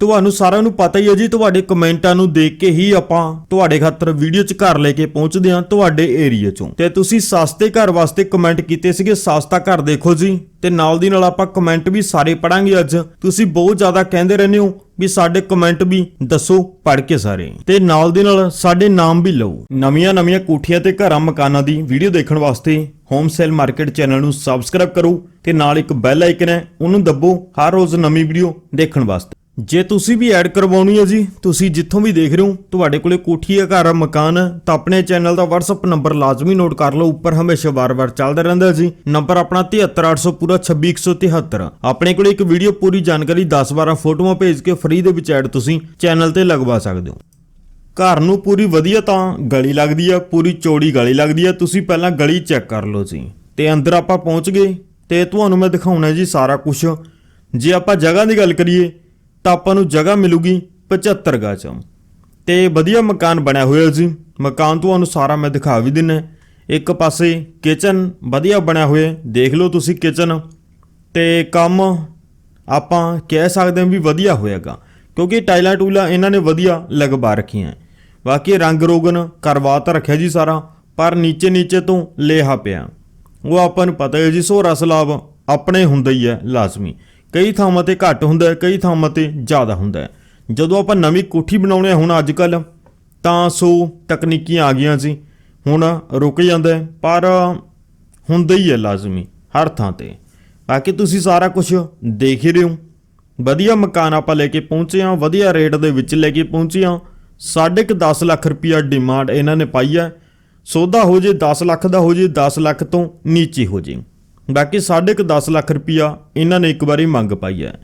ਤੁਹਾਨੂੰ ਸਾਰਿਆਂ ਨੂੰ ਪਤਾ ਹੀ ਹੈ ਜੀ, ਤੁਹਾਡੇ ਕਮੈਂਟਾਂ ਨੂੰ ਦੇਖ ਕੇ ਹੀ ਆਪਾਂ ਤੁਹਾਡੇ ਖਾਤਰ ਵੀਡੀਓ 'ਚ ਘਰ ਲੈ ਕੇ ਪਹੁੰਚਦੇ ਹਾਂ ਤੁਹਾਡੇ ਏਰੀਆ 'ਚੋਂ। ਤੇ ਤੁਸੀਂ ਸਸਤੇ ਘਰ ਵਾਸਤੇ ਕਮੈਂਟ ਕੀਤੇ ਸੀਗੇ, ਸਸਤਾ ਘਰ ਦੇਖੋ ਜੀ। ਤੇ ਨਾਲ ਦੀ ਨਾਲ ਆਪਾਂ ਕਮੈਂਟ ਵੀ ਸਾਰੇ ਪੜਾਂਗੇ ਅੱਜ। ਤੁਸੀਂ ਬਹੁਤ ਜ਼ਿਆਦਾ ਕਹਿੰਦੇ ਰਹਿੰਦੇ ਹੋ ਵੀ ਸਾਡੇ ਕਮੈਂਟ ਵੀ ਦੱਸੋ, ਪੜ੍ਹ ਕੇ ਸਾਰੇ। ਤੇ ਨਾਲ ਦੀ ਨਾਲ ਸਾਡੇ ਨਾਮ ਵੀ ਲਓ। ਨਵੀਆਂ ਨਵੀਆਂ ਕੋਠੀਆਂ ਤੇ ਘਰਾਂ ਮਕਾਨਾਂ ਦੀ ਵੀਡੀਓ ਦੇਖਣ ਵਾਸਤੇ ਹੋਮ ਸੇਲ ਮਾਰਕੀਟ ਚੈਨਲ ਨੂੰ ਸਬਸਕ੍ਰਾਈਬ ਕਰੋ ਤੇ ਨਾਲ ਇੱਕ ਬੈਲ ਆਈਕਨ ਹੈ, ਉਹਨੂੰ ਦੱਬੋ ਹਰ ਰੋਜ਼ ਨਵੀਂ ਵੀਡੀਓ ਦੇਖਣ ਵਾਸਤੇ। ਜੇ ਤੁਸੀਂ ਵੀ ਐਡ ਕਰਵਾਉਣੀ ਹੈ ਜੀ, ਤੁਸੀਂ ਜਿੱਥੋਂ ਵੀ ਦੇਖ ਰਹੇ ਹੋ, ਤੁਹਾਡੇ ਕੋਲੇ ਕੋਠੀ ਹੈ, ਘਰ ਹੈ, ਮਕਾਨ ਹੈ, ਤਾਂ ਆਪਣੇ ਚੈਨਲ ਦਾ WhatsApp ਨੰਬਰ ਲਾਜ਼ਮੀ ਨੋਟ ਕਰ ਲਓ, ਉੱਪਰ ਹਮੇਸ਼ਾ ਵਾਰ-ਵਾਰ ਚੱਲਦਾ ਰਹਿੰਦਾ ਜੀ। ਨੰਬਰ ਆਪਣਾ 73800 ਪੂਰਾ 26173 ਆਪਣੇ ਕੋਲੇ ਇੱਕ ਵੀਡੀਓ ਪੂਰੀ ਜਾਣਕਾਰੀ 10-12 ਫੋਟੋਆਂ ਭੇਜ ਕੇ ਫ੍ਰੀ ਦੇ ਵਿੱਚ ਐਡ ਤੁਸੀਂ ਚੈਨਲ ਤੇ ਲਗਵਾ ਸਕਦੇ ਹੋ। ਘਰ ਨੂੰ ਪੂਰੀ ਵਧੀਆ ਤਾਂ ਗਲੀ ਲੱਗਦੀ ਆ ਪੂਰੀ ਚੌੜੀ ਗਲੀ ਲੱਗਦੀ ਆ ਤੁਸੀਂ ਪਹਿਲਾਂ ਗਲੀ ਚੈੱਕ ਕਰ ਲਓ ਜੀ। ਤੇ ਅੰਦਰ ਆਪਾਂ ਪਹੁੰਚ ਗਏ, ਤੇ ਤੁਹਾਨੂੰ ਮੈਂ ਦਿਖਾਉਣਾ ਜੀ ਸਾਰਾ ਕੁਝ ਜੇ ਆਪਾਂ ਜਗ੍ਹਾ ਦੀ ਗੱਲ ਕਰੀਏ ਤਾਂ ਆਪਾਂ ਨੂੰ ਜਗ੍ਹਾ ਮਿਲੂਗੀ 75 ਗਜ ਤੇ ਵਧੀਆ ਮਕਾਨ ਬਣਿਆ ਹੋਇਆ ਜੀ। ਮਕਾਨ ਤੁਹਾਨੂੰ ਸਾਰਾ ਮੈਂ ਦਿਖਾ ਵੀ ਦਿੰਨਾ। ਇੱਕ ਪਾਸੇ ਕਿਚਨ ਵਧੀਆ ਬਣਿਆ ਹੋਇਆ। ਦੇਖ ਲਓ ਤੁਸੀਂ ਕਿਚਨ ਤੇ ਕੰਮ ਆਪਾਂ ਕਹਿ ਸਕਦੇ ਹਾਂ ਵੀ ਵਧੀਆ ਹੋਏਗਾ ਕਿਉਂਕਿ ਟਾਈਲਾਂ ਟੂਲਾਂ ਇਹਨਾਂ ਨੇ ਵਧੀਆ ਲਗਵਾ ਰੱਖੀਆਂ। ਬਾਕੀ ਰੰਗ ਰੋਗਨ ਕਰਵਾ ਤਾਂ ਰੱਖਿਆ ਜੀ ਸਾਰਾ, ਪਰ ਨੀਚੇ ਨੀਚੇ ਤੋਂ ਲੇਹਾ ਪਿਆ। ਉਹ ਆਪਾਂ ਨੂੰ ਪਤਾ ਹੈ ਜੀ, ਸੋਹਰਾ ਸਲਾਬ ਆਪਣੇ ਹੁੰਦਾ ਹੀ ਹੈ ਲਾਜ਼ਮੀ। ਕਈ ਥਾਵਾਂ ਤੇ ਘੱਟ ਹੁੰਦਾ ਹੈ, ਕਈ ਥਾਵਾਂ ਤੇ ਜ਼ਿਆਦਾ ਹੁੰਦਾ ਹੈ। ਜਦੋਂ ਆਪਾਂ ਨਵੀਂ ਕੋਠੀ ਬਣਾਉਣੇ ਹੁਣ ਅੱਜ ਕੱਲ ਤਾਂ ਸੋ ਤਕਨੀਕੀਆਂ ਆ ਗਈਆਂ ਸੀ। ਹੁਣ ਰੁਕ ਜਾਂਦਾ ਪਰ ਹੁੰਦਾ ਹੀ ਹੈ ਲਾਜ਼ਮੀ, ਹਰ ਥਾਂ ਤੇ। ਬਾਕੀ ਤੁਸੀਂ ਸਾਰਾ ਕੁਝ ਦੇਖ ਹੀ ਰਹੇ ਹੋ। ਵਧੀਆ ਮਕਾਨ ਆਪਾਂ ਲੈ ਕੇ ਪਹੁੰਚੇ ਹਾਂ, ਵਧੀਆ ਰੇਟ ਦੇ ਵਿੱਚ ਲੈ ਕੇ ਪਹੁੰਚੇ ਹਾਂ। ਸਾਢੇ ਕੁ 10 ਲੱਖ ਰੁਪਿਆ ਡਿਮਾਂਡ ਇਹਨਾਂ ਨੇ ਪਾਈ ਹੈ। ਸੌਦਾ ਹੋ ਜੇ 10 ਲੱਖ ਦਾ, ਹੋ ਜੇ 10 ਲੱਖ ਤੋਂ ਨੀਚੇ ਹੋ ਜੇ। ਬਾਕੀ ਸਾਢੇ ਕੁ 10 ਲੱਖ ਰੁਪਿਆ ਇਹਨਾਂ ਨੇ ਇੱਕ ਵਾਰੀ ਮੰਗ ਪਾਈ ਹੈ।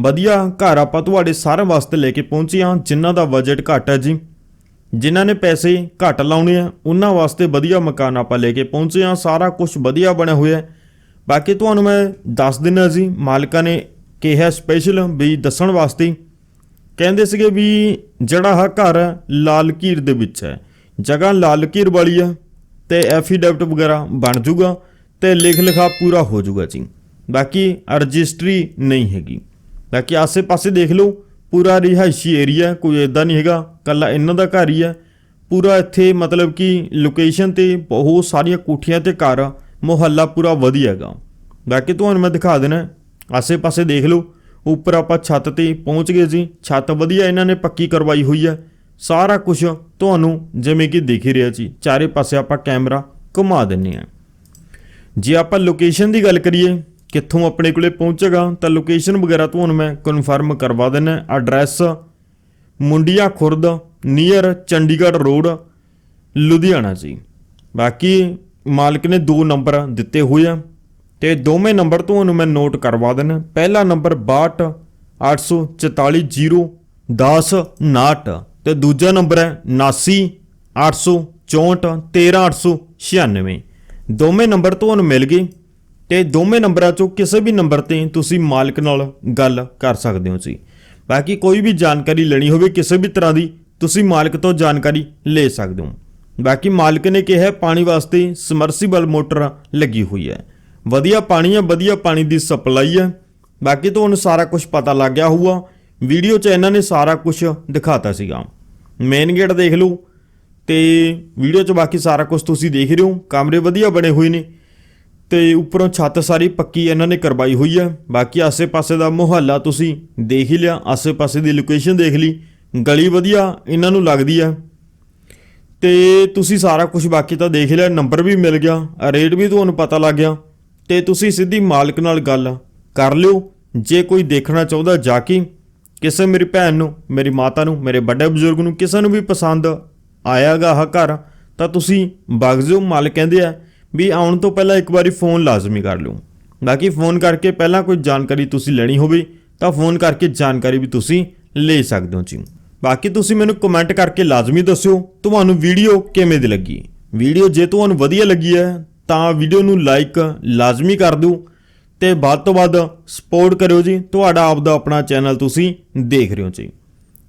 ਵਧੀਆ, ਘਰ ਆਪਾਂ ਤੁਹਾਡੇ ਸਾਰਿਆਂ ਵਾਸਤੇ ਲੈ ਕੇ ਪਹੁੰਚੇ ਹਾਂ, ਜਿਨ੍ਹਾਂ ਦਾ ਬਜਟ ਘੱਟ ਹੈ ਜੀ। ਜਿਨ੍ਹਾਂ ਨੇ ਪੈਸੇ ਘੱਟ ਲਾਉਣੇ ਆ, ਉਹਨਾਂ ਵਾਸਤੇ ਵਧੀਆ ਮਕਾਨ ਆਪਾਂ ਲੈ ਕੇ ਪਹੁੰਚੇ ਹਾਂ, ਸਾਰਾ ਕੁਝ ਵਧੀਆ ਬਣਿਆ ਹੋਇਆ ਹੈ। ਬਾਕੀ ਤੁਹਾਨੂੰ ਮੈਂ ਦੱਸ ਦਿੰਦਾ ਜੀ, ਮਾਲਕਾਂ ਨੇ ਕਿਹਾ ਸਪੈਸ਼ਲ ਵੀ ਦੱਸਣ ਵਾਸਤੇ। ਕਹਿੰਦੇ ਸੀਗੇ ਵੀ ਜਿਹੜਾ ਆ ਘਰ ਲਾਲ ਕੀਰ ਦੇ ਵਿੱਚ ਹੈ। ਜਗ੍ਹਾ ਲਾਲ ਕੀਰ ਵਾਲੀ ਆ ਤੇ ਐਫੀਡੈਵਿਟ ਵਗੈਰਾ ਬਣ ਜੂਗਾ। ਤੇ ਲਿਖ ਲਿਖਾ ਪੂਰਾ ਹੋ ਜੂਗਾ ਜੀ। ਬਾਕੀ ਰਜਿਸਟਰੀ ਨਹੀਂ ਹੈਗੀ। ਬਾਕੀ ਆਸੇ-ਪਾਸੇ ਦੇਖ ਲਓ ਪੂਰਾ ਰਿਹਾਇਸ਼ੀ ਏਰੀਆ ਕੋਈ ਇਦਾਂ ਨਹੀਂ ਹੈਗਾ। ਕੱਲਾ ਇਹਨਾਂ ਦਾ ਘਰ ਹੀ ਹੈ ਪੂਰਾ ਇੱਥੇ ਮਤਲਬ ਕਿ ਲੋਕੇਸ਼ਨ ਤੇ ਬਹੁਤ ਸਾਰੀਆਂ ਕੋਠੀਆਂ ਤੇ ਘਰ ਆ, ਮੁਹੱਲਾ ਪੂਰਾ ਵਧੀਆ ਹੈਗਾ। ਬਾਕੀ ਤੁਹਾਨੂੰ ਮੈਂ ਦਿਖਾ ਦੇਣਾ। ਆਸੇ-ਪਾਸੇ ਦੇਖ ਲਓ ਉੱਪਰ ਆਪਾਂ ਛੱਤ ਤੇ ਪਹੁੰਚ ਗਏ ਜੀ। ਛੱਤ ਵਧੀਆ ਇਹਨਾਂ ਨੇ ਪੱਕੀ ਕਰਵਾਈ ਹੋਈ ਹੈ ਸਾਰਾ ਕੁਝ ਤੁਹਾਨੂੰ ਜਿਵੇਂ ਕਿ ਦਿਖ ਹੀ ਰਿਹਾ ਜੀ। ਚਾਰੇ ਪਾਸੇ ਆਪਾਂ ਕੈਮਰਾ ਘੁਮਾ ਦਿੰਨੇ ਆ। ਜੇ ਆਪਾਂ ਲੋਕੇਸ਼ਨ ਦੀ ਗੱਲ ਕਰੀਏ, ਕਿੱਥੋਂ ਆਪਣੇ ਕੋਲੇ ਪਹੁੰਚੇਗਾ, ਤਾਂ ਲੋਕੇਸ਼ਨ ਵਗੈਰਾ ਤੁਹਾਨੂੰ ਮੈਂ ਕਨਫਰਮ ਕਰਵਾ ਦਿੰਨਾ address Mundian Khurd near Chandigarh road Ludhiana ji. ਬਾਕੀ ਮਾਲਕ ਨੇ ਦੋ ਨੰਬਰ ਦਿੱਤੇ ਹੋਏ ਆ, ਤੇ ਦੋਵੇਂ ਨੰਬਰ ਤੁਹਾਨੂੰ ਮੈਂ ਨੋਟ ਕਰਵਾ ਦਿੰਨਾ ਪਹਿਲਾ ਨੰਬਰ 62 844 10 ਤੇ ਦੂਜਾ ਨੰਬਰ ਹੈ 79 864 13896 ਦੋਵੇਂ ਨੰਬਰ ਤੁਹਾਨੂੰ ਮਿਲ ਗਏ ਤੇ ਦੋਵੇਂ ਨੰਬਰਾਂ ਚੋਂ ਕਿਸੇ ਵੀ ਨੰਬਰ ਤੇ ਤੁਸੀਂ ਮਾਲਕ ਨਾਲ ਗੱਲ ਕਰ ਸਕਦੇ ਹੋ ਜੀ। ਬਾਕੀ ਕੋਈ ਵੀ ਜਾਣਕਾਰੀ ਲੈਣੀ ਹੋਵੇ ਕਿਸੇ ਵੀ ਤਰ੍ਹਾਂ ਦੀ, ਤੁਸੀਂ ਮਾਲਕ ਤੋਂ ਜਾਣਕਾਰੀ ਲੈ ਸਕਦੇ ਹੋ। ਬਾਕੀ ਮਾਲਕ ਨੇ ਕਿਹਾ ਪਾਣੀ ਵਾਸਤੇ ਸਮਰਸੀਬਲ ਮੋਟਰ ਲੱਗੀ ਹੋਈ ਹੈ। ਵਧੀਆ ਪਾਣੀ ਹੈ, ਵਧੀਆ ਪਾਣੀ ਦੀ ਸਪਲਾਈ ਹੈ। ਬਾਕੀ ਤੁਹਾਨੂੰ ਸਾਰਾ ਕੁਝ ਪਤਾ ਲੱਗ ਗਿਆ ਹੋਊਗਾ। ਵੀਡੀਓ 'ਚ ਇਹਨਾਂ ਨੇ ਸਾਰਾ ਕੁਝ ਦਿਖਾਤਾ ਸੀਗਾ। ਮੇਨ ਗੇਟ ਦੇਖ ਲਓ ਤੇ ਵੀਡੀਓ 'ਚ ਬਾਕੀ ਸਾਰਾ ਕੁਝ ਤੁਸੀਂ ਦੇਖ ਰਹੇ ਹੋ। ਕਮਰੇ ਵਧੀਆ ਬਣੇ ਹੋਏ ਨੇ। ਤੇ ਉੱਪਰੋਂ ਛੱਤ ਸਾਰੀ ਪੱਕੀ ਇਹਨਾਂ ਨੇ ਕਰਵਾਈ ਹੋਈ ਹੈ ਬਾਕੀ ਆਸੇ-ਪਾਸੇ ਦਾ ਮੁਹੱਲਾ ਤੁਸੀਂ ਦੇਖ ਹੀ ਲਿਆ। ਆਸੇ-ਪਾਸੇ ਦੀ ਲੋਕੇਸ਼ਨ ਦੇਖ ਲਈ। ਗਲੀ ਵਧੀਆ ਇਹਨਾਂ ਨੂੰ ਲੱਗਦੀ ਹੈ ਤੇ ਤੁਸੀਂ ਸਾਰਾ ਕੁਝ ਬਾਕੀ ਤਾਂ ਦੇਖ ਲਿਆ। ਨੰਬਰ ਵੀ ਮਿਲ ਗਿਆ। ਰੇਟ ਵੀ ਤੁਹਾਨੂੰ ਪਤਾ ਲੱਗ ਗਿਆ। ਤੇ ਤੁਸੀਂ ਸਿੱਧੀ ਮਾਲਕ ਨਾਲ ਗੱਲ ਕਰ ਲਿਓ। ਜੇ ਕੋਈ ਦੇਖਣਾ ਚਾਹੁੰਦਾ ਜਾ ਕੇ ਕਿਸੇ ਮੇਰੀ ਭੈਣ ਨੂੰ, ਮੇਰੀ ਮਾਤਾ ਨੂੰ, ਮੇਰੇ ਵੱਡੇ ਬਜ਼ੁਰਗ ਨੂੰ, ਕਿਸੇ ਨੂੰ ਵੀ ਪਸੰਦ ਆਇਆਗਾ ਆਹ ਘਰ, ਤਾਂ ਤੁਸੀਂ ਵਗ ਜਿਓ ਮਾਲਕ ਕਹਿੰਦੇ ਆ ਵੀ ਆਉਣ ਤੋਂ ਪਹਿਲਾਂ ਇੱਕ ਵਾਰੀ ਫੋਨ ਲਾਜ਼ਮੀ ਕਰ ਲਿਓ। ਬਾਕੀ ਫੋਨ ਕਰਕੇ ਪਹਿਲਾਂ ਕੋਈ ਜਾਣਕਾਰੀ ਤੁਸੀਂ ਲੈਣੀ ਹੋਵੇ, ਤਾਂ ਫੋਨ ਕਰਕੇ ਜਾਣਕਾਰੀ ਵੀ ਤੁਸੀਂ ਲੈ ਸਕਦੇ ਹੋ ਜੀ। ਬਾਕੀ ਤੁਸੀਂ ਮੈਨੂੰ ਕਮੈਂਟ ਕਰਕੇ ਲਾਜ਼ਮੀ ਦੱਸਿਓ, ਤੁਹਾਨੂੰ ਵੀਡੀਓ ਕਿਵੇਂ ਦੀ ਲੱਗੀ। ਵੀਡੀਓ ਜੇ ਤੁਹਾਨੂੰ ਵਧੀਆ ਲੱਗੀ ਹੈ, ਤਾਂ ਵੀਡੀਓ ਨੂੰ ਲਾਈਕ ਲਾਜ਼ਮੀ ਕਰ ਦਿਓ ਤੇ ਵੱਧ ਤੋਂ ਵੱਧ ਸਪੋਰਟ ਕਰਿਓ ਜੀ, ਤੁਹਾਡਾ ਆਪਦਾ ਆਪਣਾ ਚੈਨਲ ਤੁਸੀਂ ਦੇਖ ਰਹੇ ਹੋ ਜੀ।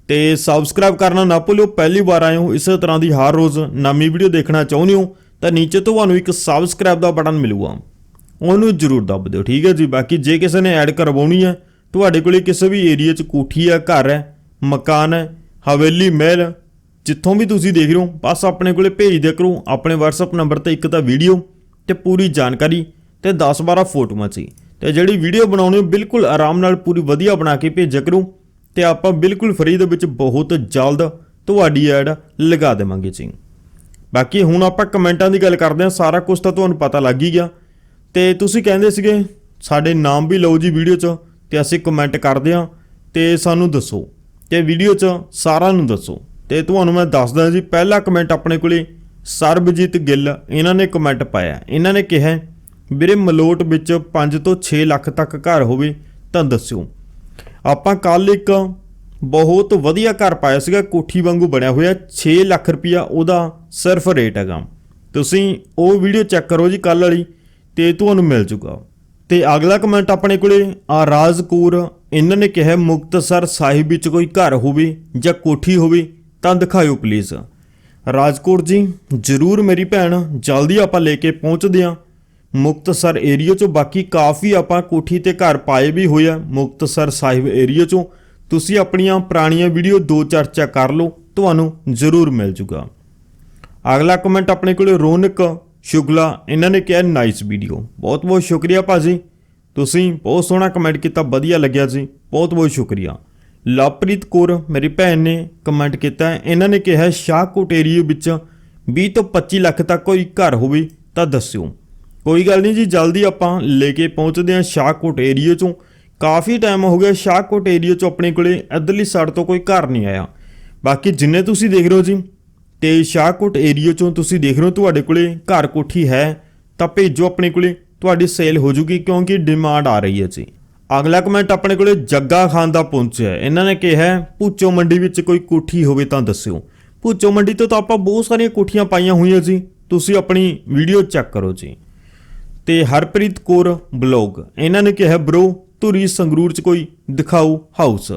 ਤੇ ਸਬਸਕ੍ਰਾਈਬ ਕਰਨਾ ਨਾ ਭੁੱਲਿਓ। ਪਹਿਲੀ ਵਾਰ ਆਏ ਹੋ, ਇਸੇ ਤਰ੍ਹਾਂ ਦੀ ਹਰ ਰੋਜ਼ ਨਵੀਂ ਵੀਡੀਓ ਦੇਖਣਾ ਚਾਹੁੰਦੇ ਹੋ, ਤਾਂ ਨੀਚੇ ਤੁਹਾਨੂੰ ਇੱਕ ਸਬਸਕ੍ਰਾਈਬ ਦਾ ਬਟਨ ਮਿਲੂਗਾ। ਉਹਨੂੰ ਜਰੂਰ ਦੱਬ ਦਿਓ, ਠੀਕ ਹੈ ਜੀ? ਬਾਕੀ ਜੇ ਕਿਸੇ ਨੇ ਐਡ ਕਰਵਾਉਣੀ ਹੈ, ਤੁਹਾਡੇ ਕੋਲੇ ਕਿਸੇ ਵੀ ਏਰੀਆ 'ਚ ਕੋਠੀ ਹੈ, ਘਰ ਹੈ, ਮਕਾਨ ਹੈ, ਹਵੇਲੀ, ਮਹਿਲ, ਜਿੱਥੋਂ ਵੀ ਤੁਸੀਂ ਦੇਖ ਰਹੇ ਹੋ, ਬਸ ਆਪਣੇ ਕੋਲੇ ਭੇਜ ਦਿਆ ਕਰੋ। ਆਪਣੇ WhatsApp ਨੰਬਰ ਤੇ ਇੱਕ ਤਾਂ ਵੀਡੀਓ ਤੇ ਪੂਰੀ ਜਾਣਕਾਰੀ ਤੇ 10-12 ਫੋਟੋਆਂ ਸੀ ਤੇ ਜਿਹੜੀ ਵੀਡੀਓ ਬਣਾਉਣੀ ਬਿਲਕੁਲ ਆਰਾਮ ਨਾਲ ਪੂਰੀ ਵਧੀਆ ਬਣਾ ਕੇ ਭੇਜਿਆ ਕਰੋ। ਤੇ ਆਪਾਂ ਬਿਲਕੁਲ ਫ੍ਰੀ ਦੇ ਵਿੱਚ ਬਹੁਤ ਜਲਦ ਤੁਹਾਡੀ ਐਡ ਲਗਾ ਦੇਵਾਂਗੇ ਜੀ। ਬਾਕੀ ਹੁਣ ਆਪਾਂ ਕਮੈਂਟਾਂ ਦੀ ਗੱਲ ਕਰਦੇ ਹਾਂ, ਸਾਰਾ ਕੁਝ ਤਾਂ ਤੁਹਾਨੂੰ ਪਤਾ ਲੱਗ ਹੀ ਗਿਆ। ਤੇ ਤੁਸੀਂ ਕਹਿੰਦੇ ਸੀਗੇ, ਸਾਡੇ ਨਾਮ ਵੀ ਲਓ ਜੀ ਵੀਡੀਓ 'ਚ, ਤੇ ਅਸੀਂ ਕਮੈਂਟ ਕਰਦੇ ਹਾਂ, ਤੇ ਸਾਨੂੰ ਦੱਸੋ। ਤੇ ਵੀਡੀਓ 'ਚ ਸਾਰਿਆਂ ਨੂੰ ਦੱਸੋ। ਤੇ ਤੁਹਾਨੂੰ ਮੈਂ ਦੱਸਦਾ ਜੀ, ਪਹਿਲਾ ਕਮੈਂਟ ਆਪਣੇ ਕੋਲੇ, ਸਰਬਜੀਤ ਗਿੱਲ, ਇਹਨਾਂ ਨੇ ਕਮੈਂਟ ਪਾਇਆ। ਇਹਨਾਂ ਨੇ ਕਿਹਾ, ਵੀਰੇ ਮਲੋਟ ਵਿੱਚ 5 ਤੋਂ 6 ਲੱਖ ਤੱਕ ਘਰ ਹੋਵੇ ਤਾਂ ਦੱਸਿਓ। ਆਪਾਂ ਕੱਲ ਇੱਕ ਬਹੁਤ ਵਧੀਆ ਘਰ ਪਾਇਆ ਸੀਗਾ, ਕੋਠੀ ਵਾਂਗੂ ਬਣਿਆ ਹੋਇਆ 6 ਲੱਖ ਰੁਪਿਆ ਉਹਦਾ ਸਿਰਫ ਰੇਟ ਹੈਗਾ। ਤੁਸੀਂ ਉਹ ਵੀਡੀਓ ਚੈੱਕ ਕਰੋ ਜੀ ਕੱਲ ਵਾਲੀ, ਤੇ ਤੁਹਾਨੂੰ ਮਿਲ ਜੂਗਾ। ਤੇ ਅਗਲਾ ਕਮੈਂਟ ਆਪਣੇ ਕੋਲੇ, ਆ ਰਾਜਕੌਰ, ਇਹਨਾਂ ਨੇ ਕਿਹਾ, ਮੁਕਤਸਰ ਸਾਹਿਬ ਵਿੱਚ ਕੋਈ ਘਰ ਹੋਵੇ ਜਾਂ ਕੋਠੀ ਹੋਵੇ, ਤਾਂ ਦਿਖਾਇਓ ਪਲੀਜ਼ ਰਾਜਕੌਰ ਜੀ, ਜ਼ਰੂਰ ਮੇਰੀ ਭੈਣ, ਜਲਦੀ ਆਪਾਂ ਲੈ ਕੇ ਪਹੁੰਚਦੇ ਹਾਂ। ਮੁਕਤਸਰ ਏਰੀਆ ਚੋਂ, ਬਾਕੀ ਕਾਫੀ ਆਪਾਂ ਕੋਠੀ ਤੇ ਘਰ ਪਾਏ ਵੀ ਹੋਏ ਆ ਮੁਕਤਸਰ ਸਾਹਿਬ ਏਰੀਆ ਚੋਂ। ਤੁਸੀਂ ਆਪਣੀਆਂ ਪੁਰਾਣੀਆਂ ਵੀਡੀਓ ਦੋ ਚਰਚਾ ਕਰ ਲਓ, ਤੁਹਾਨੂੰ ਜ਼ਰੂਰ ਮਿਲ ਜੂਗਾ। ਅਗਲਾ ਕਮੈਂਟ ਆਪਣੇ ਕੋਲੇ ਰੌਨਕ ਸ਼ੁਗਲਾ, ਇਹਨਾਂ ਨੇ ਕਿਹਾ ਨਾਈਸ ਵੀਡੀਓ ਬਹੁਤ ਬਹੁਤ ਸ਼ੁਕਰੀਆ ਭਾਜੀ। ਤੁਸੀਂ ਬਹੁਤ ਸੋਹਣਾ ਕਮੈਂਟ ਕੀਤਾ, ਵਧੀਆ ਲੱਗਿਆ ਜੀ। ਬਹੁਤ ਬਹੁਤ ਸ਼ੁਕਰੀਆ। ਲਵਪ੍ਰੀਤ ਕੌਰ, ਮੇਰੀ ਭੈਣ ਨੇ ਕਮੈਂਟ ਕੀਤਾ। ਇਹਨਾਂ ਨੇ ਕਿਹਾ, ਸ਼ਾਹਕੋਟ ਏਰੀਏ ਵਿੱਚ 20 ਤੋਂ 25 ਲੱਖ ਤੱਕ ਕੋਈ ਘਰ ਹੋਵੇ, ਤਾਂ ਦੱਸਿਓ। ਕੋਈ ਗੱਲ ਨਹੀਂ ਜੀ ਜਲਦੀ ਆਪਾਂ ਲੈ ਕੇ ਪਹੁੰਚਦੇ ਹਾਂ ਸ਼ਾਹਕੋਟ ਏਰੀਏ ਚੋਂ। ਕਾਫੀ ਟਾਈਮ ਹੋ ਗਿਆ ਸ਼ਾਹਕੋਟ ਏਰੀਏ ਚੋਂ ਆਪਣੇ ਕੋਲੇ ਇੱਧਰਲੀ ਸਾਈਡ ਤੋਂ ਕੋਈ ਘਰ ਨਹੀਂ ਆਇਆ। ਬਾਕੀ ਜਿੰਨੇ ਤੁਸੀਂ ਦੇਖ ਰਹੇ ਹੋ ਜੀ ਤੇ ਸ਼ਾਹਕੋਟ ਏਰੀਆ ਚੋਂ ਤੁਸੀਂ ਦੇਖ ਰਹੇ ਹੋ ਤੁਹਾਡੇ ਕੋਲੇ ਘਰ ਕੋਠੀ ਹੈ ਤਾਂ ਭੇਜੋ ਆਪਣੇ ਕੋਲੇ ਤੁਹਾਡੀ ਸੇਲ ਹੋ ਜੂਗੀ ਕਿਉਂਕਿ ਡਿਮਾਂਡ ਆ ਰਹੀ ਹੈ ਜੀ। ਅਗਲਾ ਕਮੈਂਟ ਆਪਣੇ ਕੋਲੇ ਜੱਗਾ ਖਾਨ ਦਾ ਪਹੁੰਚਿਆ ਇਹਨਾਂ ਨੇ ਕਿਹਾ ਹੈ, ਭੂਚੋ ਮੰਡੀ ਵਿੱਚ ਕੋਈ ਕੋਠੀ ਹੋਵੇ ਤਾਂ ਦੱਸਿਓ। ਭੂਚੋ ਮੰਡੀ ਤੋਂ ਤਾਂ ਆਪਾਂ ਬਹੁਤ ਸਾਰੀਆਂ ਕੋਠੀਆਂ ਪਾਈਆਂ ਹੋਈਆਂ ਜੀ ਤੁਸੀਂ ਆਪਣੀ ਵੀਡੀਓ ਚੈੱਕ ਕਰੋ ਜੀ। ਤੇ ਹਰਪ੍ਰੀਤ ਕੌਰ ਬਲੌਗ। ਇਹਨਾਂ ਨੇ ਕਿਹਾ ਬ్రో ਧੂਰੀ ਸੰਗਰੂਰ ਚ ਕੋਈ ਦਿਖਾਓ ਹਾਊਸ?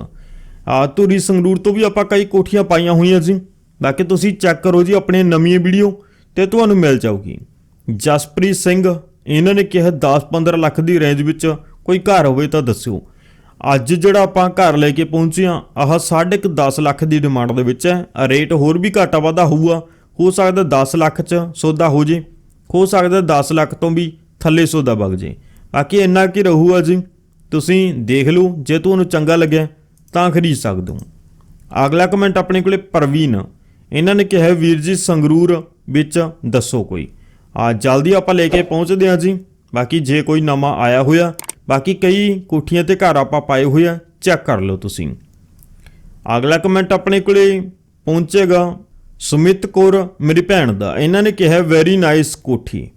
ਆ ਧੂਰੀ ਸੰਗਰੂਰ ਤੋਂ ਵੀ ਆਪਾਂ ਕਈ ਕੋਠੀਆਂ ਪਾਈਆਂ ਹੋਈਆਂ ਜੀ ਬਾਕੀ ਤੁਸੀਂ ਚੈੱਕ ਕਰੋ ਜੀ ਆਪਣੇ ਨਵੀਂ ਵੀਡੀਓ ਤੇ ਤੁਹਾਨੂੰ ਮਿਲ ਜਾਊਗੀ। ਜਸਪ੍ਰੀਤ ਸਿੰਘ, ਇਹਨਾਂ ਨੇ ਕਿਹਾ 10-15 ਲੱਖ ਦੀ ਰੇਂਜ ਵਿੱਚ ਕੋਈ ਘਰ ਹੋਵੇ ਤਾਂ ਦੱਸਿਓ। ਅੱਜ ਜਿਹੜਾ ਆਪਾਂ ਘਰ ਲੈ ਕੇ ਪਹੁੰਚੇ ਆ ਆਹ 10.5 ਲੱਖ ਦੀ ਡਿਮਾਂਡ ਦੇ ਵਿੱਚ ਹੈ। ਰੇਟ ਹੋਰ ਵੀ ਘਾਟਾ ਵਾਧਾ ਹੋਊਗਾ। ਹੋ ਸਕਦਾ 10 ਲੱਖ ਚ ਸੌਦਾ ਹੋ ਜੇ। ਹੋ ਸਕਦਾ 10 ਲੱਖ ਤੋਂ ਵੀ ਥੱਲੇ ਸੌਦਾ ਵਗ ਜੇ। ਬਾਕੀ ਇੰਨਾ ਕੀ ਰਹੂਗਾ ਜੀ? ਤੁਸੀਂ ਦੇਖ ਲਓ, ਜੇ ਤੁਹਾਨੂੰ ਚੰਗਾ ਲੱਗਿਆ, ਤਾਂ ਖਰੀਦ ਸਕਦੇ ਹੋ। ਅਗਲਾ ਕਮੈਂਟ ਆਪਣੇ ਕੋਲੇ ਪ੍ਰਵੀਨ। ਇਹਨਾਂ ਨੇ ਕਿਹਾ, ਵੀਰ ਜੀ, ਸੰਗਰੂਰ ਵਿੱਚ ਦੱਸੋ ਕੋਈ। ਆ, ਜਲਦੀ ਆਪਾਂ ਲੈ ਕੇ ਪਹੁੰਚਦੇ ਹਾਂ ਜੀ। ਬਾਕੀ ਜੇ ਕੋਈ ਨਵਾਂ ਆਇਆ ਹੋਇਆ, ਬਾਕੀ ਕਈ ਕੋਠੀਆਂ ਤੇ ਘਰ ਆਪਾਂ ਪਾਏ ਹੋਏ ਆ, ਚੈੱਕ ਕਰ ਲਓ ਤੁਸੀਂ। ਅਗਲਾ ਕਮੈਂਟ ਆਪਣੇ ਕੋਲੇ ਪਹੁੰਚੇਗਾ, ਸੁਮਿਤ ਕੌਰ, ਮੇਰੀ ਭੈਣ ਦਾ। ਇਹਨਾਂ ਨੇ ਕਿਹਾ ਵੈਰੀ ਨਾਈਸ ਕੋਠੀ।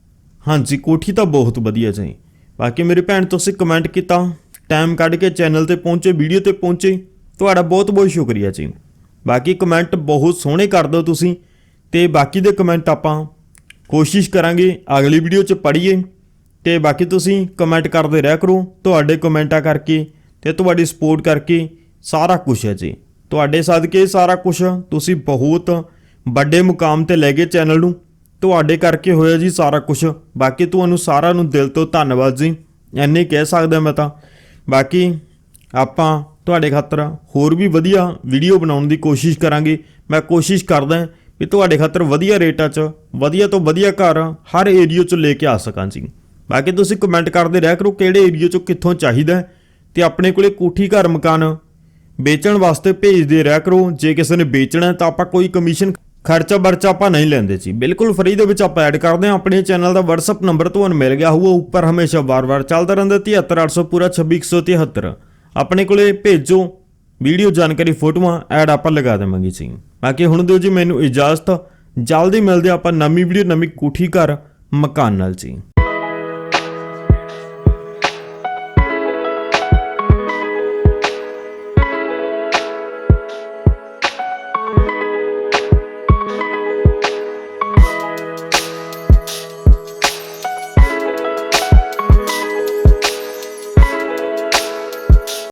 ਹਾਂਜੀ, ਕੋਠੀ ਤਾਂ ਬਹੁਤ ਵਧੀਆ ਜੀ। ਬਾਕੀ ਮੇਰੀ ਭੈਣ, ਤੁਸੀਂ ਕਮੈਂਟ ਕੀਤਾ ਟਾਈਮ ਕੱਢ ਕੇ ਚੈਨਲ ਤੇ ਪਹੁੰਚੇ ਵੀਡੀਓ ਤੇ ਪਹੁੰਚੇ, ਤੁਹਾਡਾ ਬਹੁਤ ਬਹੁਤ ਸ਼ੁਕਰੀਆ ਜੀ। ਬਾਕੀ ਕਮੈਂਟ ਬਹੁਤ ਸੋਹਣੇ ਕਰ ਦਿਓ ਤੁਸੀਂ, ਤੇ ਬਾਕੀ ਦੇ ਕਮੈਂਟ ਆਪਾਂ ਕੋਸ਼ਿਸ਼ ਕਰਾਂਗੇ ਅਗਲੀ ਵੀਡੀਓ 'ਚ ਪੜ੍ਹੀਏ। ਤੇ ਬਾਕੀ ਤੁਸੀਂ ਕਮੈਂਟ ਕਰਦੇ ਰਹਿ ਕਰੋ, ਤੁਹਾਡੇ ਕਮੈਂਟਾਂ ਕਰਕੇ ਤੇ ਤੁਹਾਡੀ ਸਪੋਰਟ ਕਰਕੇ ਸਾਰਾ ਕੁਝ ਹੈ ਜੀ। ਤੁਹਾਡੇ ਸਦਕੇ ਸਾਰਾ ਕੁਝ ਤੁਸੀਂ ਬਹੁਤ ਵੱਡੇ ਮੁਕਾਮ ਤੇ ਲੈ ਗਏ ਚੈਨਲ ਨੂੰ। ਤੁਹਾਡੇ ਕਰਕੇ ਹੋਇਆ ਜੀ ਸਾਰਾ ਕੁਝ ਬਾਕੀ ਤੁਹਾਨੂੰ ਸਾਰਿਆਂ ਨੂੰ ਦਿਲ ਤੋਂ ਧੰਨਵਾਦ ਜੀ। ਐਨੇ ਕਹਿ ਸਕਦਾ ਮੈਂ ਤਾਂ। ਬਾਕੀ ਆਪਾਂ ਤੁਹਾਡੇ ਖਾਤਰ ਹੋਰ ਵੀ ਵਧੀਆ ਵੀਡੀਓ ਬਣਾਉਣ ਦੀ ਕੋਸ਼ਿਸ਼ ਕਰਾਂਗੇ। ਮੈਂ ਕੋਸ਼ਿਸ਼ ਕਰਦਾ ਵੀ ਤੁਹਾਡੇ ਖਾਤਰ ਵਧੀਆ ਰੇਟਾਂ 'ਚ, ਵਧੀਆ ਤੋਂ ਵਧੀਆ ਘਰ ਹਰ ਏਰੀਆ 'ਚ ਲੈ ਕੇ ਆ ਸਕਾਂ ਜੀ। ਬਾਕੀ ਤੁਸੀਂ ਕਮੈਂਟ ਕਰਦੇ ਰਹਿ ਕਰੋ ਕਿਹੜੇ ਏਰੀਆ 'ਚੋਂ ਕਿੱਥੋਂ ਚਾਹੀਦਾ ਹੈ। ਤੇ ਆਪਣੇ ਕੋਲੇ ਕੋਠੀ ਘਰ ਮਕਾਨ ਵੇਚਣ ਵਾਸਤੇ ਭੇਜਦੇ ਰਹਿ ਕਰੋ। ਜੇ ਕਿਸੇ ਨੇ ਵੇਚਣਾ ਤਾਂ ਆਪਾਂ ਕੋਈ ਕਮਿਸ਼ਨ ਖਰਚਾ ਬਰਚਾ ਆਪਾਂ ਨਹੀਂ ਲੈਂਦੇ ਜੀ। ਬਿਲਕੁਲ ਫ੍ਰੀ ਦੇ ਵਿੱਚ ਆਪਾਂ ਐਡ ਕਰਦੇ ਹਾਂ। ਆਪਣੇ ਚੈਨਲ ਦਾ WhatsApp ਨੰਬਰ ਤੁਹਾਨੂੰ ਮਿਲ ਗਿਆ ਹੋਊਗਾ। ਉੱਪਰ ਹਮੇਸ਼ਾ ਵਾਰ-ਵਾਰ ਚੱਲਦਾ ਰਹਿੰਦਾ। 73800 ਪੂਰਾ 26173 ਆਪਣੇ ਕੋਲੇ ਭੇਜੋ। ਵੀਡੀਓ ਜਾਣਕਾਰੀ, ਫੋਟੋਆਂ ਐਡ ਆਪਾਂ ਲਗਾ ਦੇਵਾਂਗੇ ਜੀ। ਬਾਕੀ ਹੁਣ ਦਿਓ ਜੀ, ਮੈਨੂੰ ਇਜਾਜ਼ਤ। ਜਲਦੀ ਮਿਲਦੇ ਆਪਾਂ ਨਵੀਂ ਵੀਡੀਓ, ਨਵੀਂ ਕੋਠੀ ਘਰ, ਮਕਾਨ ਨਾਲ ਜੀ।